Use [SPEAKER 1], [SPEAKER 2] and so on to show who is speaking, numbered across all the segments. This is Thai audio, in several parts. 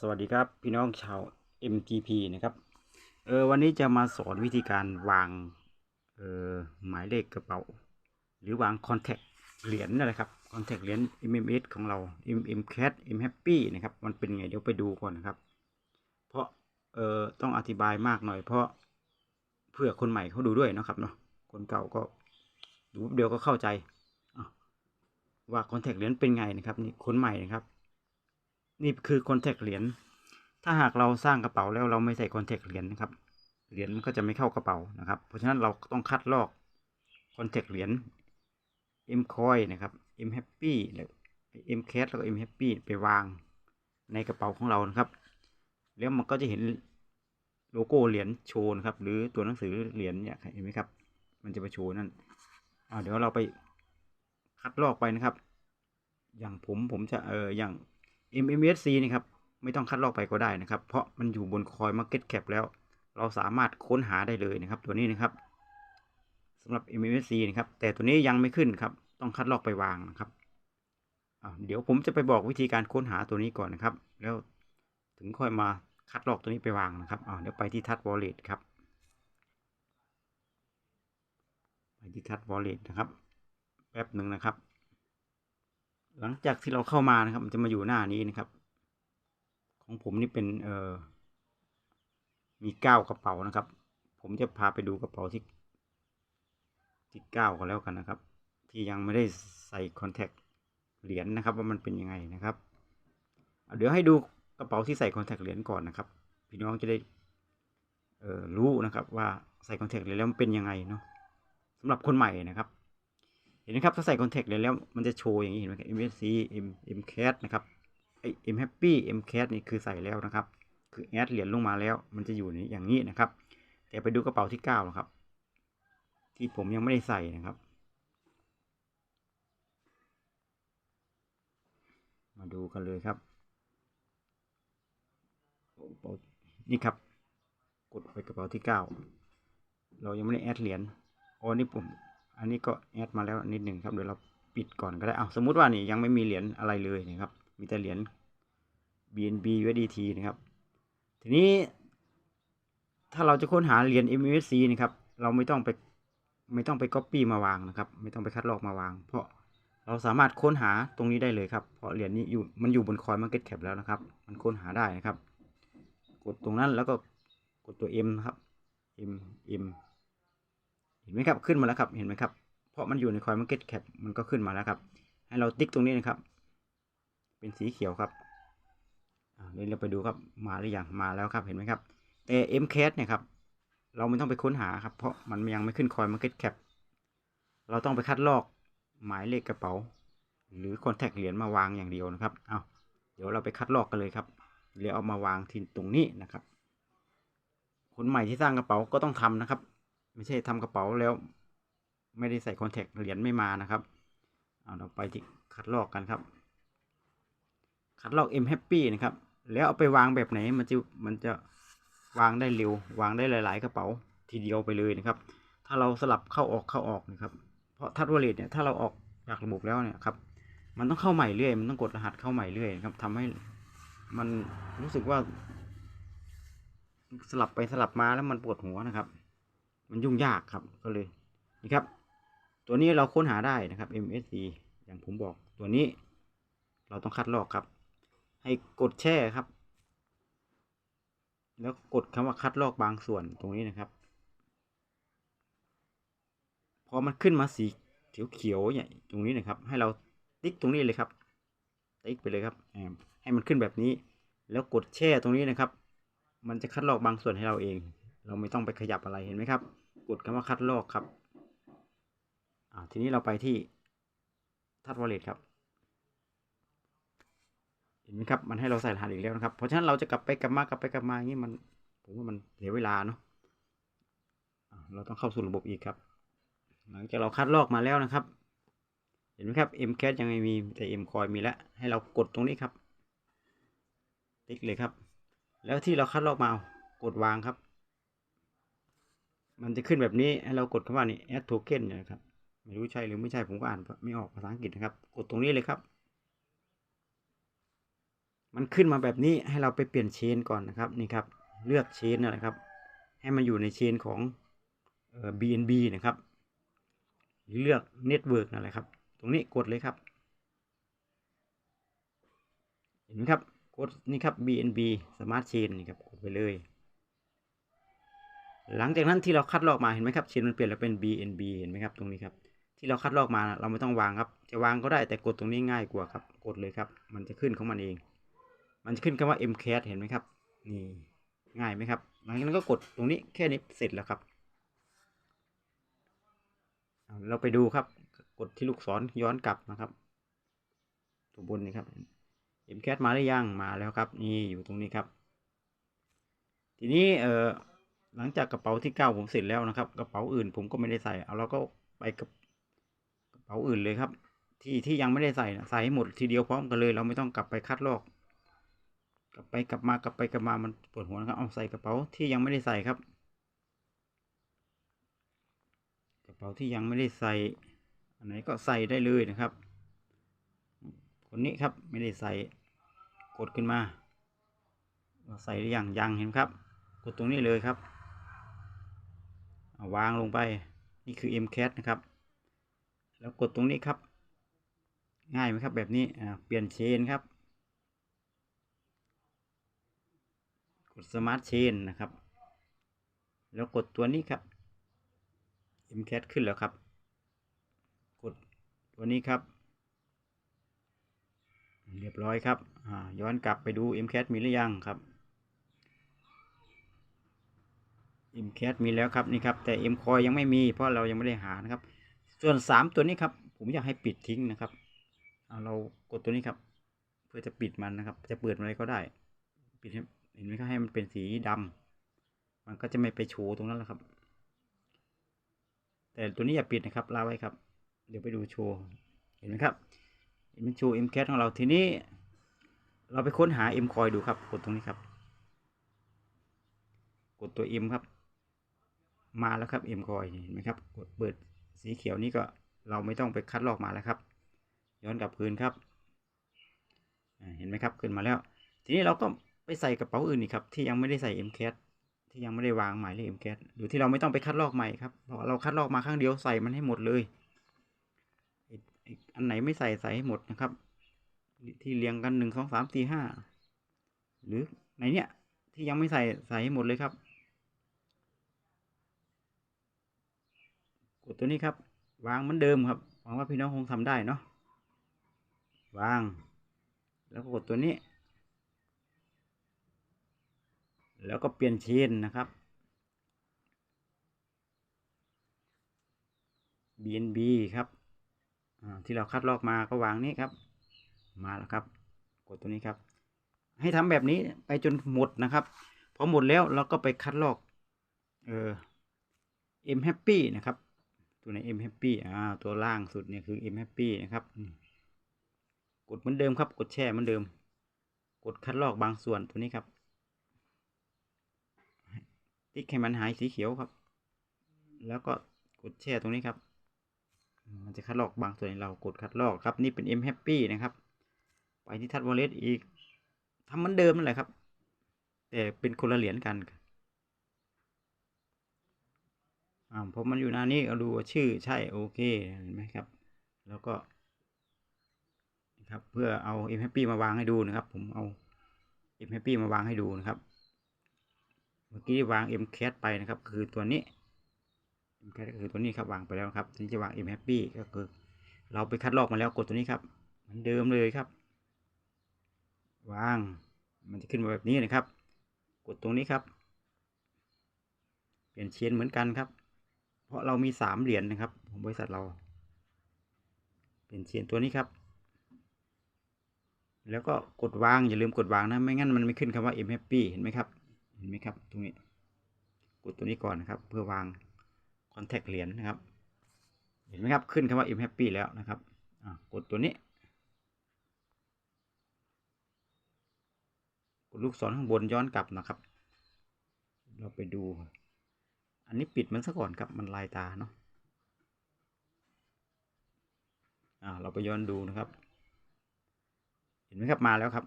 [SPEAKER 1] สวัสดีครับพี่น้องชาว MGP นะครับเออวันนี้จะมาสอนวิธีการวางเออหมายเลขกระเป๋า หรือวางคอนแทคเหรียญนั่นแหละครับคอนแทคเหรียญ MMS ของเรา MMCAT MHappy นะครับมันเป็นไงเดี๋ยวไปดูก่อนนะครับ เพราะเออต้องอธิบายมากหน่อย เพราะเพื่อคนใหม่เขาดูด้วยนะครับเนาะคนเก่าก็ดูแป๊บเดียวก็เข้าใจว่าคอนแทคเหรียญเป็นไงนะครับนี่คนใหม่นะครับ นี่คือคอนแทคเหรียญถ้าหากเราสร้างกระเป๋าแล้วเราไม่ใส่คอนแทคเหรียญนะครับเหรียญมันก็จะไม่เข้ากระเป๋านะครับ เพราะฉะนั้นเราต้องคัดลอกคอนแทคเหรียญ M coin นะครับ M happy หรือ M cat แล้วก็ M happy ไปวางในกระเป๋าของเรานะครับ แล้วมันก็จะเห็นโลโก้เหรียญโชว์นะครับ หรือตัวหนังสือเหรียญเนี่ยเห็นไหมครับ มันจะไปโชว์นั่นอ่าเดี๋ยวเราไปคัดลอกไปนะครับ อย่างผมผมจะเอออย่าง MMSC นี่ครับไม่ต้องคัดลอกไปก็ได้นะครับ เพราะมันอยู่บนคอย Market Cap แล้ว เราสามารถค้นหาได้เลยนะครับ ตัวนี้นะครับสำหรับ MMSC นะครับ แต่ตัวนี้ยังไม่ขึ้นครับ ต้องคัดลอกไปวางนะครับเดี๋ยวผมจะไปบอกวิธีการค้นหาตัวนี้ก่อนนะครับ แล้วถึงค่อยมาคัดลอกตัวนี้ไปวางนะครับอ่าเดี๋ยวไปที่ทัช Wallet ครับไปที่ทัช Wallet นะครับ แป๊บหนึ่งนะครับ หลังจากที่เราเข้ามานะครับ มันจะมาอยู่หน้านี้นะครับ ของผมนี่เป็นเอ่อมีเก้ากระเป๋านะครับ ผมจะพาไปดูกระเป๋าที่ที่เก้าก็แล้วกันนะครับ ที่ยังไม่ได้ใส่คอนแทคเหรียญนะครับ ว่ามันเป็นยังไงนะครับเเดี๋ยวให้ดูกระเป๋าที่ใส่คอนแทคเหรียญก่อนนะครับ พี่น้องจะได้เออรู้นะครับว่าใส่คอนแทคเหรียญแล้วมันเป็นยังไงเนาะสำหรับคนใหม่นะครับ เห็นไหมครับถ้าใส่คอนแทคเลยแล้วมันจะโชว์อย่างนี้เห็นไหมครับ MSC M MCAT นะครับไอ M Happy MCAT นี่คือใส่แล้วนะครับ คือแอดเหรียญลงมาแล้ว มันจะอยู่ในอย่างนี้นะครับ แต่ไปดูกระเป๋าที่เก้านะครับ ที่ผมยังไม่ได้ใส่นะครับ มาดูกันเลยครับนี่ครับ กดไปกระเป๋าที่เก้าเรายังไม่ได้แอดเหรียญอ๋อนี่ผม อันนี้ก็แอดมาแล้วนิดหนึ่งครับเดี๋ยวเราปิดก่อนก็ได้เอาสมมุติว่านี่ยังไม่มีเหรียญอะไรเลยนะครับ มีแต่เหรียญ BNB USDT นะครับ ทีนี้ ถ้าเราจะค้นหาเหรียญ MUSC นะครับ เราไม่ต้องไปไม่ต้องไป Copy มาวางนะครับ ไม่ต้องไปคัดลอกมาวาง เพราะเราสามารถค้นหาตรงนี้ได้เลยครับ เพราะเหรียญนี้อยู่มันอยู่บนคอย Market Cap แล้วนะครับ มันค้นหาได้นะครับ กดตรงนั้นแล้วก็กดตัว M นะครับ M M เห็นไหมครับขึ้นมาแล้วครับเห็นไหมครับเพราะมันอยู่ในคอย Market Cap มันก็ขึ้นมาแล้วครับ ให้เราติ๊กตรงนี้นะครับ เป็นสีเขียวครับเดี๋ยวเราไปดูครับมาหรือยังมาแล้วครับเห็นไหมครับ แต่ MCAT เนี่ยครับเราไม่ต้องไปค้นหาครับเพราะมันยังไม่ขึ้นคอย Market Cap เราต้องไปคัดลอกหมายเลขกระเป๋า หรือคอนแทคเหรียญมาวางอย่างเดียวนะครับเอาเดี๋ยวเราไปคัดลอกกันเลยครับเดี๋ยวเอามาวางที่ตรงนี้นะครับคนใหม่ที่สร้างกระเป๋าก็ต้องทำนะครับ ไม่ใช่ทำกระเป๋าแล้ว ไม่ได้ใส่คอนแทคเหรียญไม่มานะครับเอาเราไปที่คัดลอกกันครับ คัดลอก M Happy นะครับ แล้วเอาไปวางแบบไหนมันจะมันจะวางได้เร็ว วางได้หลาย ๆ กระเป๋าทีเดียวไปเลยนะครับ ถ้าเราสลับเข้าออกเข้าออกนะครับ เพราะทัดวอลเล็ตเนี่ยถ้าเราออกจากระบบแล้วเนี่ยครับ มันต้องเข้าใหม่เรื่อยมันต้องกดรหัสเข้าใหม่เรื่อยครับทำให้มันรู้สึกว่า สลับไปสลับมาแล้วมันปวดหัวนะครับ มันยุ่งยากครับก็เลยนี่ครับ ตัวนี้เราค้นหาได้นะครับ MSC อย่างผมบอกตัวนี้ เราต้องคัดลอกครับ ให้กดแช่ครับ แล้วกดคำว่าคัดลอกบางส่วนตรงนี้นะครับพอมันขึ้นมาสีเขียวๆเนี่ยตรงนี้นะครับ ให้เราติ๊กตรงนี้เลยครับ ติ๊กไปเลยครับให้มันขึ้นแบบนี้ แล้วกดแช่ตรงนี้นะครับ มันจะคัดลอกบางส่วนให้เราเอง เราไม่ต้องไปขยับอะไรเห็นไหมครับ ดคำว่าคัดลอกครับอ่าทีนี้เราไปที่ทัดวอลเล็ตครับ เห็นไหมครับ มันให้เราใส่รหัสอีกแล้วนะครับ เพราะฉะนั้นเราจะกลับไปกลับมากลับไปกลับมาอย่างนี้มัน ผมว่ามันเสียเวลาเนาะเราต้องเข้าสู่ระบบอีกครับ หลังจากเราคัดลอกมาแล้วนะครับ เห็นไหมครับ M cat ยังไม่มีแต่ M coin มีแล้ว ให้เรากดตรงนี้ครับ ติ๊กเลยครับ แล้วที่เราคัดลอกมา กดวางครับ มันจะขึ้นแบบนี้ให้เรากดคำว่านี่ add token เนี่ยนะครับ ไม่รู้ใช่หรือไม่ใช่ผมก็อ่านไม่ออกภาษาอังกฤษนะครับ กดตรงนี้เลยครับ มันขึ้นมาแบบนี้ให้เราไปเปลี่ยนเชนก่อนนะครับนี่ครับ เลือกเชนนะครับ ให้มันอยู่ในเชนของเอ่อ BNB นะครับหรือเลือกเน็ตเวิร์กนั่นแหละครับ ตรงนี้กดเลยครับ เห็นไหมครับ กดนี่ครับ BNB Smart Chain นี่ครับ กดไปเลย หลังจากนั้นที่เราคัดลอกมาเห็นไหมครับเชนมันเปลี่ยนแล้วเป็น BNB เห็นไหมครับตรงนี้ครับที่เราคัดลอกมาเราไม่ต้องวางครับ จะวางก็ได้แต่กดตรงนี้ง่ายกว่าครับกดเลยครับ มันจะขึ้นของมันเอง มันจะขึ้นคำว่า MCAT เห็นไหมครับนี่ง่ายไหมครับหลังจากนั้นก็กดตรงนี้แค่นี้เสร็จแล้วครับ เราไปดูครับ กดที่ลูกศรย้อนกลับนะครับตรงบนนี้ครับ MCAT มาหรือยังมาแล้วครับ นี่อยู่ตรงนี้ครับ ทีนี้เอ่อ หลังจากกระเป๋าที่เก้าผมเสร็จแล้วนะครับ กระเป๋าอื่นผมก็ไม่ได้ใส่เอาเราก็ไปกับกระเป๋าอื่นเลยครับ ที่ที่ยังไม่ได้ใส่นะใส่ให้หมดทีเดียวพร้อมกันเลย เราไม่ต้องกลับไปคัดลอก กลับไปกลับมากลับไปกลับมามันปวดหัวนะครับเอาใส่กระเป๋าที่ยังไม่ได้ใส่ครับ กระเป๋าที่ยังไม่ได้ใส่อันไหนก็ใส่ได้เลยนะครับ คนนี้ครับไม่ได้ใส่กดขึ้นมาว่าใส่หรือยังยังเห็นครับ กดตรงนี้เลยครับ วางลงไป นี่คือ MCAT นะครับ แล้วกดตรงนี้ครับ ง่ายไหมครับแบบนี้เปลี่ยนเชนครับ กด Smart Chain นะครับ แล้วกดตัวนี้ครับ MCAT ขึ้นแล้วครับ กดตัวนี้ครับ เรียบร้อยครับย้อนกลับไปดู MCAT มีหรือยังครับ MCAT มีแล้วครับนี่ครับแต่ MCOI ยังไม่มีเพราะเรายังไม่ได้หานะครับ ส่วน 3 ตัวนี้ครับ ผมอยากให้ปิดทิ้งนะครับเเรากดตัวนี้ครับ เพื่อจะปิดมันนะครับ จะเปิดอะไรก็ได้ ปิดให้เห็นไหมครับให้มันเป็นสีดำมันก็จะไม่ไปโชว์ตรงนั้นแหละครับ แต่ตัวนี้อย่าปิดนะครับลาไว้ครับ เดี๋ยวไปดูโชว์เห็นไหมครับเห็นมันโชว์ MCAT ของเราทีนี้ เราไปค้นหา M c o i ดูครับกดตรงนี้ครับ กดตัว M ครับ มาแล้วครับ M coin เห็นไหมครับกดเปิดสีเขียวนี้ก็เราไม่ต้องไปคัดลอกมาแล้วครับ ย้อนกลับคืนครับเห็นไหมครับขึ้นมาแล้ว ทีนี้เราก็ไปใส่กระเป๋าอื่นอีกครับ ที่ยังไม่ได้ใส่ MCAT ที่ยังไม่ได้วางหมายเลข MCAT หรือที่เราไม่ต้องไปคัดลอกใหม่ครับเพราะเราคัดลอกมาครั้งเดียวใส่มันให้หมดเลยอันไหนไม่ใส่ใส่ให้หมดนะครับ ที่เรียงกันหนึ่งสองสามสี่ห้าหรือในเนี้ยที่ยังไม่ใส่ใส่ให้หมดเลยครับ ก ดตัวนี้ครับ วางเหมือนเดิมครับหวังว่าพี่น้องคงทำได้เนาะวาง แล้วก็กดตัวนี้ แล้วก็เปลี่ยนเชนนะครับ BNB ครับที่เราคัดลอกมาก็วางนี้ครับ มาแล้วครับ กดตัวนี้ครับ ให้ทำแบบนี้ไปจนหมดนะครับพอหมดแล้วเราก็ไปคัดลอกเออ M Happy นะครับ ตัวใน M Happy อ่าตัวล่างสุดเนี่ยคือ M Happy นะครับกดเหมือนเดิมครับ กดแช่เหมือนเดิม กดคัดลอกบางส่วนตัวนี้ครับ ติ๊กให้มันหายสีเขียวครับ แล้วก็กดแช่ตรงนี้ครับ มันจะคัดลอกบางส่วนเรากดคัดลอกครับ นี่เป็น M Happy นะครับ ไปที่ทัดวอลเล็ตอีกทำเหมือนเดิมนั่นแหละครับ แต่เป็นคนละเหรียญกัน อ่าพอมันอยู่หน้านี้เราดูว่าชื่อใช่โอเคเห็นไหมครับ แล้วก็ครับเพื่อเอา M Happy มาวางให้ดูนะครับ ผมเอา M Happy มาวางให้ดูนะครับ เมื่อกี้วาง M Cat ไปนะครับ คือตัวนี้ M Cat ก็คือตัวนี้ครับวางไปแล้วครับทีนี้จะวาง M Happy ก็คือ เราไปคัดลอกมาแล้วกดตัวนี้ครับเหมือนเดิมเลยครับ วางมันจะขึ้นมาแบบนี้นะครับ กดตรงนี้ครับ เปลี่ยนเชนเหมือนกันครับ ราะเรามีสามเหรียญนะครับของบริษัทเรา เปลี่ยนเชนตัวนี้ครับ แล้วก็กดวางอย่าลืมกดวางนะไม่งั้นมันไม่ขึ้นคำว่า M Happy เห็นไหมครับ เห็นไหมครับ ตรงนี้ กดตัวนี้ก่อนนะครับ เพื่อวางคอนแทคเหรียญนะครับ เห็นไหมครับขึ้นคำว่า M Happy แล้วนะครับกดตัวนี้ กดลูกศรข้างบนย้อนกลับนะครับ เราไปดู อันนี้ปิดมันซะก่อนครับมันลายตาเนาะอ่าเราไปย้อนดูนะครับ เห็นไหมครับมาแล้วครับ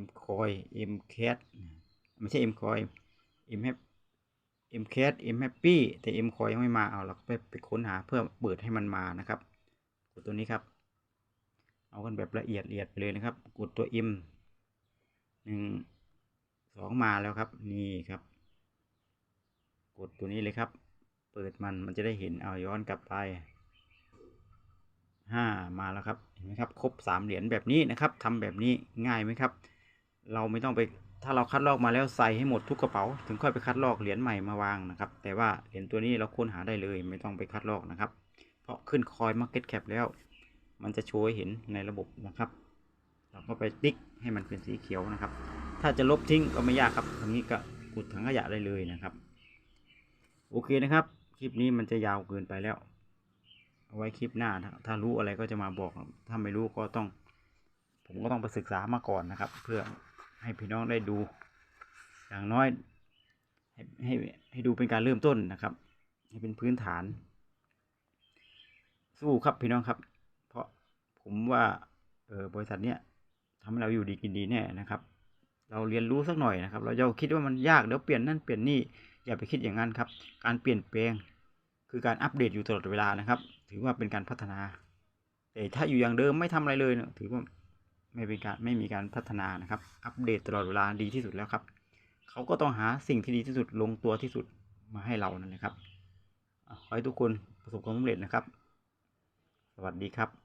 [SPEAKER 1] M coin M cat ไม่ใช่ M coin M h M cat M happy แต่ M coin ยังไม่มาเอาเราก็ไปไปค้นหาเพื่อเปิดให้มันมานะครับ กดตัวนี้ครับ เอากันแบบละเอียดละเอียดไปเลยนะครับ กดตัว M หนึ่งสองมาแล้วครับ นี่ครับ กดตัวนี้เลยครับ เปิดมันมันจะได้เห็นเอาย้อนกลับไปห้ามาแล้วครับเห็นไหมครับครบสามเหรียญแบบนี้นะครับทำแบบนี้ง่ายไหมครับ เราไม่ต้องไปถ้าเราคัดลอกมาแล้วใส่ให้หมดทุกกระเป๋า ถึงค่อยไปคัดลอกเหรียญใหม่มาวางนะครับ แต่ว่าเหรียญตัวนี้เราค้นหาได้เลยไม่ต้องไปคัดลอกนะครับ เพราะขึ้นคอย Market Cap แล้ว มันจะโชว์ให้เห็นในระบบนะครับ เราก็ไปติ๊กให้มันเป็นสีเขียวนะครับ ถ้าจะลบทิ้งก็ไม่ยากครับทางนี้ก็อุดถังขยะได้เลยนะครับ โอเคนะครับ คลิปนี้มันจะยาวเกินไปแล้ว เอาไว้คลิปหน้า ถ้ารู้อะไรก็จะมาบอกถ้าไม่รู้ก็ต้อง ผมก็ต้องไปศึกษามาก่อนนะครับ เพื่อให้พี่น้องได้ดู อย่างน้อย ให้ให้ให้ดูเป็นการเริ่มต้นนะครับ ให้เป็นพื้นฐาน สู้ครับพี่น้องครับ เพราะผมว่าเออบริษัทเนี้ยทำให้เราอยู่ดีกินดีแน่นะครับ เราเรียนรู้สักหน่อยนะครับ เราจะคิดว่ามันยากเดี๋ยวเปลี่ยนนั่นเปลี่ยนนี่ อย่าไปคิดอย่างนั้นครับ การเปลี่ยนแปลง คือการอัปเดตอยู่ตลอดเวลานะครับ ถือว่าเป็นการพัฒนา แต่ถ้าอยู่อย่างเดิมไม่ทำอะไรเลยนี่ยถือว่าไม่เป็นการไม่มีการพัฒนานะครับ อัปเดตตลอดเวลาดีที่สุดแล้วครับ เขาก็ต้องหาสิ่งที่ดีที่สุดลงตัวที่สุดมาให้เรานั่นแหละครับขอให้ทุกคนประสบความสำเร็จนะครับ สวัสดีครับ